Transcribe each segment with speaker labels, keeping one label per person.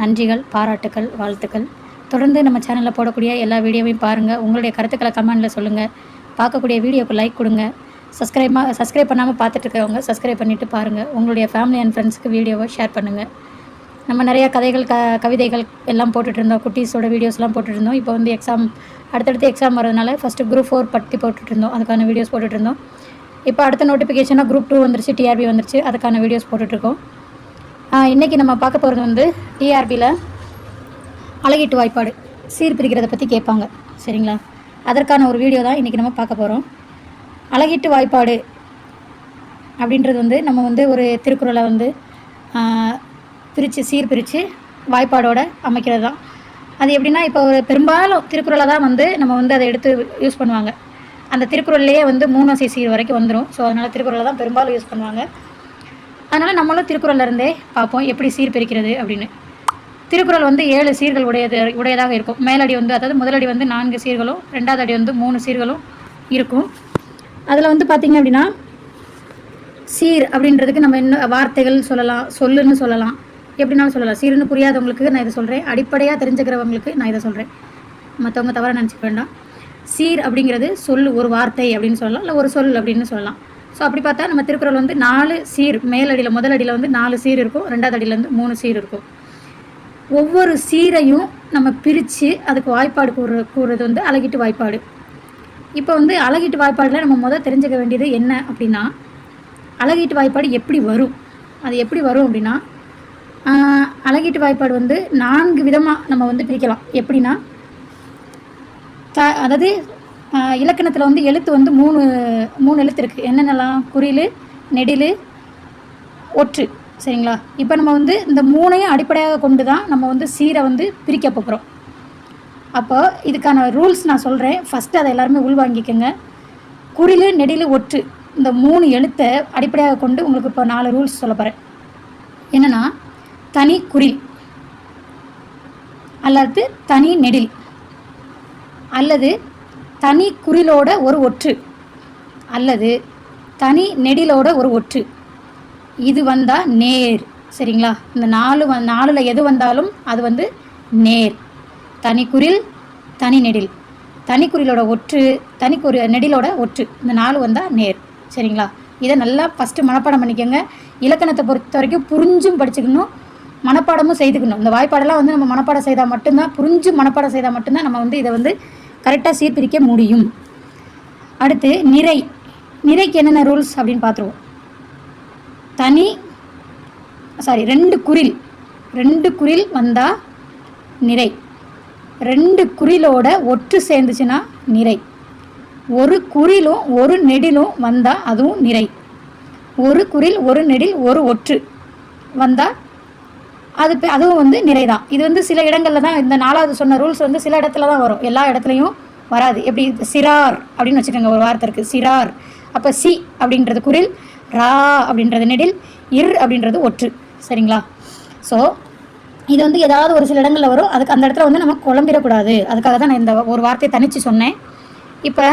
Speaker 1: நன்றிகள் பாராட்டுக்கள் வாழ்த்துக்கள். தொடர்ந்து நம்ம சேனலில் போடக்கூடிய எல்லா வீடியோவையும் பாருங்கள் உங்களுடைய கருத்துக்களை கமெண்டில் சொல்லுங்கள் பார்க்கக்கூடிய வீடியோக்கு லைக் கொடுங்க. சப்ஸ்கிரைமாக சப்ஸ்கிரைப் பண்ணாமல் பார்த்துட்டு இருக்கிறவங்க சப்ஸ்கிரைப் பண்ணிவிட்டு பாருங்கள் உங்களுடைய ஃபேமிலி அண்ட் ஃப்ரெண்ட்ஸ்க்கு வீடியோவை ஷேர் பண்ணுங்கள் நம்ம நிறையா கதைகள் க கவிதைகள் எல்லாம் போட்டுட்டு இருந்தோம். குட்டீஸோட வீடியோஸ்லாம் போட்டுட்ருந்தோம் இப்போ வந்து எக்ஸாம் அடுத்தடுத்து எக்ஸாம் வரதுனால ஃபஸ்ட்டு குரூப் ஃபோர் பற்றி போட்டுட்ருந்தோம் அதுக்கான வீடியோஸ் போட்டுட்ருந்தோம் இப்போ அடுத்த நோட்டிஃபிகேஷனாக குரூப் டூ வந்துருச்சு டிஆர்பி வந்துருச்சு. அதுக்கான வீடியோஸ் போட்டுட்ருக்கோம் இன்றைக்கி நம்ம பார்க்க போகிறது வந்து டிஆர்பியில் அழகீட்டு வாய்ப்பாடு சீர் பிரிக்கிறத பற்றி கேட்பாங்க. சரிங்களா? அதற்கான ஒரு வீடியோ தான் இன்றைக்கி நம்ம பார்க்க போகிறோம் அழகீட்டு வாய்ப்பாடு அப்படின்றது வந்து நம்ம வந்து ஒரு திருக்குறளை வந்து பிரித்து சீர் பிரித்து வாய்ப்பாடோடு அமைக்கிறது தான். அது எப்படின்னா இப்போ ஒரு பெரும்பாலும் திருக்குறளை தான் வந்து நம்ம வந்து அதை எடுத்து யூஸ் பண்ணுவாங்க. அந்த திருக்குறள்லேயே வந்து மூணாசி சீர் வரைக்கும் வந்துடும் ஸோ அதனால் திருக்குறளை தான் பெரும்பாலும் யூஸ் பண்ணுவாங்க. அதனால் நம்மளும் திருக்குறள்ல இருந்தே பார்ப்போம் எப்படி சீர் பிரிக்கிறது அப்படின்னு. திருக்குறள் வந்து ஏழு சீர்கள் உடையது உடையதாக இருக்கும். மேலடி வந்து அதாவது முதலடி வந்து நான்கு சீர்களும் ரெண்டாவது அடி வந்து மூணு சீர்களும் இருக்கும். அதில் வந்து பார்த்திங்க அப்படின்னா சீர் அப்படின்றதுக்கு நம்ம இன்னும் வார்த்தைகள் சொல்லலாம் சொல்லுன்னு சொல்லலாம். எப்படினாலும் சொல்லலாம். சீர்னு புரியாதவங்களுக்கு நான் இதை சொல்கிறேன் அடிப்படையாக தெரிஞ்சுக்கிறவங்களுக்கு நான் இதை சொல்கிறேன் மற்றவங்க தவறாக நினச்சிக்க வேண்டாம். சீர் அப்படிங்கிறது சொல் ஒரு வார்த்தை அப்படின்னு சொல்லலாம் இல்லை ஒரு சொல் அப்படின்னு சொல்லலாம். ஸோ அப்படி பார்த்தா நம்ம திருக்குறள் வந்து நாலு சீர் மேலடியில் முதல் அடியில் வந்து நாலு சீர் இருக்கும் ரெண்டாவது அடியில் வந்து மூணு சீர் இருக்கும். ஒவ்வொரு சீரையும் நம்ம பிரித்து அதுக்கு வாய்ப்பாடு கூறு கூறுறது வந்து அழகிட்டு வாய்ப்பாடு. இப்போ வந்து அழகிட்டு வாய்ப்பாடில் நம்ம முதல் தெரிஞ்சுக்க வேண்டியது என்ன அப்படின்னா அழகீட்டு வாய்ப்பாடு எப்படி வரும்? அது எப்படி வரும் அப்படின்னா அழகீட்டு வாய்ப்பாடு வந்து நான்கு விதமாக நம்ம வந்து பிரிக்கலாம். எப்படின்னா த அதாவது இலக்கணத்தில் வந்து எழுத்து வந்து மூணு மூணு எழுத்து இருக்குது என்னென்னலாம்? குறில் நெடில் ஒற்று. சரிங்களா? இப்போ நம்ம வந்து இந்த மூணையும் அடிப்படையாக கொண்டு தான் நம்ம வந்து சீரை வந்து பிரிக்க போகிறோம் அப்போ இதுக்கான ரூல்ஸ் நான் சொல்கிறேன் ஃபஸ்ட்டு அதை எல்லாருமே உள்வாங்கிக்கோங்க. குறில் நெடில் ஒற்று. இந்த மூணு எழுத்தை அடிப்படையாக கொண்டு உங்களுக்கு இப்போ நாலு ரூல்ஸ் சொல்ல போகிறேன் என்னென்னா தனி குறில் அல்லது தனி நெடில். அல்லது தனி குறிலோட ஒரு ஒற்று அல்லது தனி நெடிலோட ஒரு ஒற்று. இது வந்தால் நேர். சரிங்களா? இந்த நாலு வந் நாலில் எது வந்தாலும் அது வந்து நேர். தனி குறில் தனி நெடில். தனி குறிலோட ஒற்று தனி குறி நெடிலோட ஒற்று. இந்த நாலு வந்தால் நேர். சரிங்களா? இதை நல்லா ஃபஸ்ட்டு மனப்பாடம் பண்ணிக்கோங்க. இலக்கணத்தை பொறுத்த வரைக்கும் புரிஞ்சும் படிச்சுக்கணும். மனப்பாடமும் செய்துக்கணும். இந்த வாய்ப்பாடெல்லாம் வந்து நம்ம மனப்பாடம் செய்தால் மட்டும்தான் புரிஞ்சு மனப்பாடம் செய்தால் மட்டும்தான் நம்ம வந்து இதை வந்து கரெக்டாக சீர்பிரிக்க முடியும். அடுத்து நிறை. நிறைக்கு என்னென்ன ரூல்ஸ் அப்படின்னு பார்த்துருவோம். தனி சாரி ரெண்டு குரில். ரெண்டு குரில் வந்தால் நிறை. ரெண்டு குறிலோட ஒற்று சேர்ந்துச்சுன்னா நிறை. ஒரு குறிலும் ஒரு நெடிலும் வந்தால் அதுவும் நிறை. ஒரு குறில் ஒரு நெடில் ஒரு ஒற்று வந்தால் அது அதுவும் வந்து நிறை தான் இது வந்து சில இடங்களில் தான் இந்த நாலாவது சொன்ன ரூல்ஸ் வந்து சில இடத்துல தான் வரும். எல்லா இடத்துலையும் வராது. எப்படி? சிறார் அப்படின்னு வச்சுக்கோங்க. ஒரு வார்த்தை இருக்குது சிறார். அப்போ சி அப்படின்றது குரில் ரா அப்படின்றது நெடில் இர் அப்படின்றது ஒற்று. சரிங்களா? ஸோ இது வந்து ஏதாவது ஒரு சில இடங்களில் வரும். அதுக்கு அந்த இடத்துல வந்து நம்ம குழம்பிடக்கூடாது. அதுக்காக தான் நான் இந்த ஒரு வார்த்தையை தனித்து சொன்னேன். இப்போ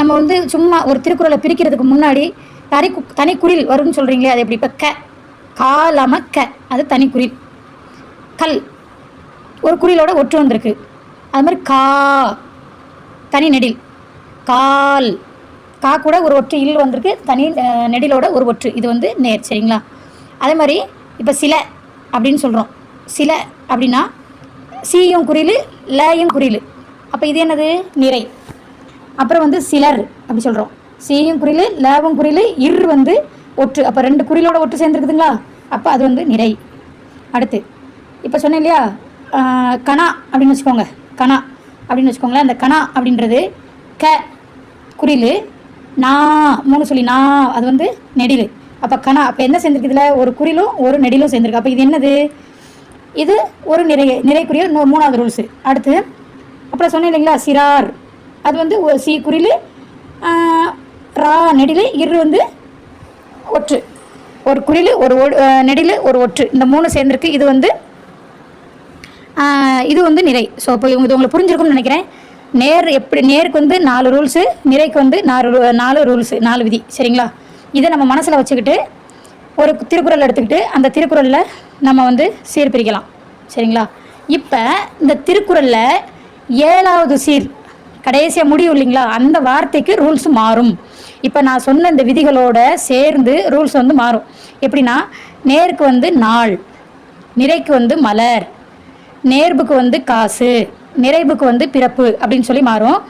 Speaker 1: நம்ம வந்து சும்மா ஒரு திருக்குறளை பிரிக்கிறதுக்கு முன்னாடி தனி தனி குரில் வரும்னு சொல்கிறீங்களே அது எப்படி? இப்போ க காலம க. அது தனி குரில். கல். ஒரு குறிலோட ஒற்று வந்திருக்கு. அது மாதிரி கா. தனி நெடில். கால். கா கூட ஒரு ஒற்று இல் வந்திருக்கு. தனி நெடிலோட ஒரு ஒற்று. இது வந்து நேர் சரிங்களா? அதே மாதிரி இப்போ சில அப்படின்னு சொல்கிறோம் சில அப்படின்னா சீயும் குறியில் லேயும் குறியில் அப்போ இது என்னது? நிறை. அப்புறம் வந்து சிலர் அப்படி சொல்கிறோம் சீயும் குறியில் லேவும் குறியில் இர் வந்து ஒற்று. அப்போ ரெண்டு குறிலோட ஒற்று சேர்ந்துருக்குதுங்களா? அப்போ அது வந்து நிறை. அடுத்து இப்போ சொன்னேன் இல்லையா? கணா அப்படின்னு வச்சுக்கோங்க. கணா அப்படின்னு வச்சுக்கோங்களேன். அந்த கணா அப்படின்றது க குறில் நா மூணு சொல்லி நா அது வந்து நெடில். அப்போ கணா அப்போ என்ன சேர்ந்துருக்கு இதில்? ஒரு குறிலும் ஒரு நெடிலும் சேர்ந்துருக்கு. அப்போ இது என்னது? இது ஒரு நிறை நிறைக்குரிய இன்னொரு மூணாவது ரூல்ஸு அடுத்து அப்புறம் சொன்னேன் இல்லைங்களா? சிறார். அது வந்து ஒரு சி குறில் ரா நெடில் இரு வந்து ஒற்று. ஒரு குறில் ஒரு ஒ- நெடில் ஒரு ஒற்று. இந்த மூணு சேர்ந்துருக்கு. இது வந்து இது வந்து நிறை. ஸோ இப்போ இவங்க இது உங்களுக்கு புரிஞ்சிருக்கும்னு நினைக்கிறேன். நேர் எப்படி நேருக்கு வந்து நாலு ரூல்ஸு நிறைக்கு வந்து நாலு நாலு ரூல்ஸு நாலு விதி. சரிங்களா? இதை நம்ம மனசில் வச்சுக்கிட்டு ஒரு திருக்குறள் எடுத்துக்கிட்டு அந்த திருக்குறளில் நம்ம வந்து சீர் பிரிக்கலாம் சரிங்களா? இப்போ இந்த திருக்குறளில் ஏழாவது சீர் கடைசியாக முடியும் இல்லைங்களா? அந்த வார்த்தைக்கு ரூல்ஸ் மாறும். இப்போ நான் சொன்ன இந்த விதிகளோட சேர்ந்து ரூல்ஸ் வந்து மாறும். எப்படின்னா நேருக்கு வந்து நாள் நிறைக்கு வந்து மலர் நேர்புக்கு வந்து காசு நிறைவுக்கு வந்து பிறப்பு அப்படின்னு சொல்லி மாறும்.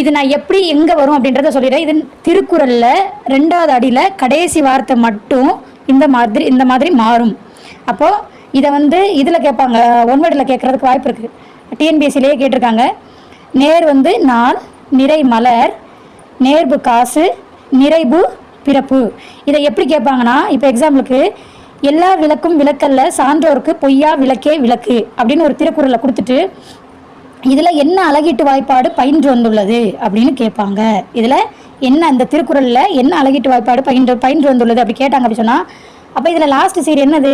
Speaker 1: இது நான் எப்படி எங்கே வரும் அப்படின்றத சொல்லிடுறேன். இது திருக்குறளில் ரெண்டாவது அடியில் கடைசி வார்த்தை மட்டும் இந்த மாதிரி இந்த மாதிரி மாறும். அப்போது இதை வந்து இதில் கேட்பாங்க ஒன்வர்டில் கேட்குறதுக்கு வாய்ப்பு இருக்குது டிஎன்பிஎஸ்சிலேயே கேட்டிருக்காங்க. நேர் வந்து நாள் நிறை மலர் நேர்பு காசு நிறைவு பிறப்பு. இதை எப்படி கேட்பாங்கன்னா இப்போ எக்ஸாம்பிளுக்கு எல்லா விளக்கும் விளக்கல்ல சான்றோருக்கு பொய்யா விளக்கே விளக்கு அப்படின்னு ஒரு திருக்குறளை கொடுத்துட்டு இதில் என்ன அழகீட்டு வாய்ப்பாடு பயின்று வந்துள்ளது அப்படின்னு கேட்பாங்க. இதில் என்ன அந்த திருக்குறளில் என்ன அழகீட்டு வாய்ப்பாடு பயின்று பயின்று வந்துள்ளது அப்படி கேட்டாங்க அப்படி சொன்னால் அப்போ இதில் லாஸ்ட் சீர் என்னது?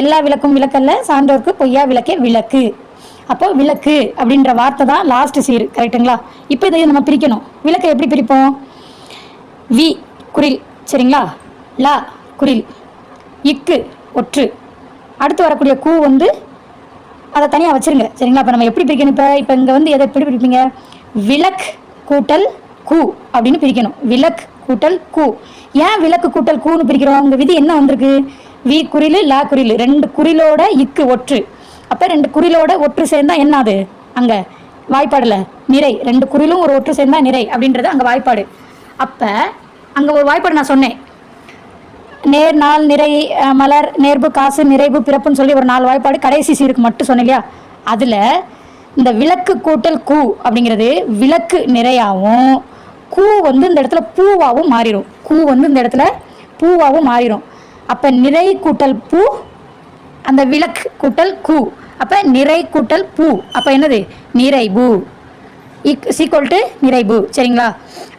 Speaker 1: எல்லா விளக்கும் விளக்கல்ல சான்றோருக்கு பொய்யா விளக்கே விளக்கு. அப்போ விளக்கு அப்படின்ற வார்த்தை தான் லாஸ்ட் சீர் கரெக்ட்டுங்களா இப்போ இதை நம்ம பிரிக்கணும். விளக்கை எப்படி பிரிப்போம்? வி குரில் சரிங்களா? லா குரில். இக்கு ஒற்று. அடுத்து வரக்கூடிய கூ வந்து அதை தனியாக வச்சுருங்க. சரிங்களா? இப்போ நம்ம எப்படி பிரிக்கணும்? இப்போ இப்போ இங்கே வந்து எதை எப்படி பிரிப்பீங்க? விளக் கூட்டல் கூ அப்படின்னு பிரிக்கணும். விளக் கூட்டல் கூ. ஏன் விளக்கு கூட்டல் கூன்னு பிரிக்கிறோம்? உங்கள் விதி என்ன வந்திருக்கு? வி குறிலு லா குறிலு. ரெண்டு குறிலோட இக்கு ஒற்று. அப்போ ரெண்டு குறிலோட ஒற்று சேர்ந்தா என்ன அது? அங்கே வாய்ப்பாடில். நிறை. ரெண்டு குறிலும் ஒரு ஒற்று சேர்ந்தா நிறை அப்படின்றது அங்கே வாய்ப்பாடு. அப்போ அங்கே ஒரு வாய்ப்பாடு நான் சொன்னேன். நேர் நாள் நிறை மலர் நேர்பு காசு நிறைவு பிறப்புன்னு சொல்லி ஒரு நாலு வாய்ப்பாடு கடைசி சீருக்கு மட்டும் சொன்னேன் இல்லையா? அதில் இந்த விளக்கு கூட்டல் கூ அப்படிங்கிறது விளக்கு நிறையாகவும் கூ வந்து இந்த இடத்துல பூவாகவும் மாறிடும். கூ வந்து இந்த இடத்துல பூவாகவும் மாறிடும். அப்போ நிறை கூட்டல் பூ அந்த விளக்கு கூட்டல் கூ. அப்போ நிறை கூட்டல் பூ. அப்போ என்னது? நிறைவு. இக் சீக்வல் டு நிறைவு. சரிங்களா?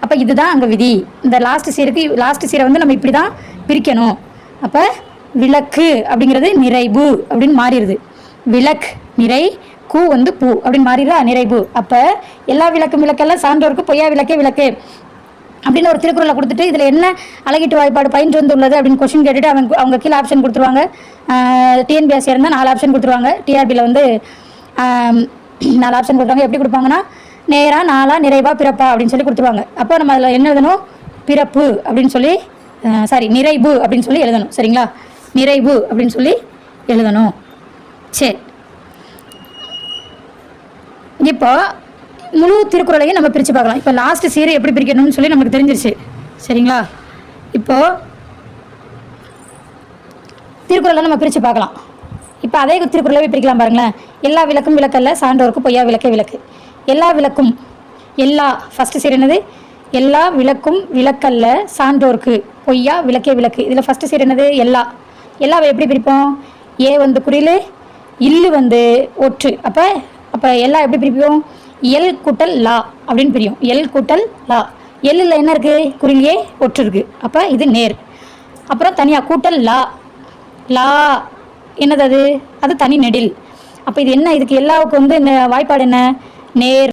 Speaker 1: அப்போ இதுதான் அங்கே விதி. இந்த லாஸ்ட் சீருக்கு லாஸ்ட் சீரை வந்து நம்ம இப்படி தான் பிரிக்கணும். அப்போ விளக்கு அப்படிங்கிறது நிறைவு அப்படின்னு மாறிடுது. விளக் நிறை கூ வந்து பூ அப்படின்னு மாறிடுதா? நிறைவு. அப்போ எல்லா விளக்கும் விளக்கெல்லாம் சான்றோருக்கு பொய்யா விளக்கே விளக்கு. அப்படின்னு ஒரு திருக்குறளை கொடுத்துட்டு இதில் என்ன அழகிட்டு வாய்ப்பாடு பயின்று வந்துள்ளது அப்படின்னு கொஸ்டின் கேட்டுட்டு அவங்க அவங்க கீழே ஆப்ஷன் கொடுத்துருவாங்க. டிஎன்பிஎஸ்சி இருந்தால் நாலு ஆப்ஷன் கொடுத்துருவாங்க. டிஆர்பியில் வந்து நாலு ஆப்ஷன் கொடுத்தாங்க எப்படி கொடுப்பாங்கன்னா நேராக நாளாக நிறைவா பிறப்பா அப்படின்னு சொல்லி கொடுத்துருவாங்க. அப்போ நம்ம அதில் என்ன எழுதணும்? பிறப்பு அப்படின்னு சொல்லி சாரி நிறைவு அப்படின்னு சொல்லி எழுதணும். சரிங்களா? நிறைவு அப்படின்னு சொல்லி எழுதணும். சரி. இப்போ முழு திருக்குறளையும் நம்ம பிரித்து பார்க்கலாம். இப்போ லாஸ்ட் சீரை எப்படி பிரிக்கணும்னு சொல்லி நமக்கு தெரிஞ்சிருச்சு. சரிங்களா? இப்போ திருக்குறளை நம்ம பிரித்து பார்க்கலாம். இப்போ அதே திருக்குறளை பிரிக்கலாம் பாருங்களேன். எல்லா விளக்கும் விளக்கல்ல சான்றோருக்கு பொய்யா விளக்கே விளக்கு. எல்லா விளக்கும் எல்லா ஃபஸ்ட்டு சீர் என்னது? எல்லா விளக்கும் விளக்கல்ல சான்றோர்க்கு. பொய்யா விளக்கே விளக்கு. இதில் ஃபஸ்ட்டு சீர் என்னது? எல்லா. எல்லாவை எப்படி பிரிப்போம்? ஏ வந்து குறியில் இல்லு வந்து ஒற்று. அப்போ அப்போ எல்லா எப்படி பிரிப்போம்? எல் கூட்டல் லா அப்படின்னு பிரியும். எல் கூட்டல் லா. எல்லில் என்ன இருக்குது குறிலேயே ஒற்று இருக்குது அப்போ இது நேர். அப்புறம் தனியாக கூட்டல் லா. லா. என்னது அது? அது தனி நெடில். அப்போ இது என்ன? இதுக்கு எல்லாவுக்கு வந்து இந்த வாய்ப்பாடு என்ன? நேர்.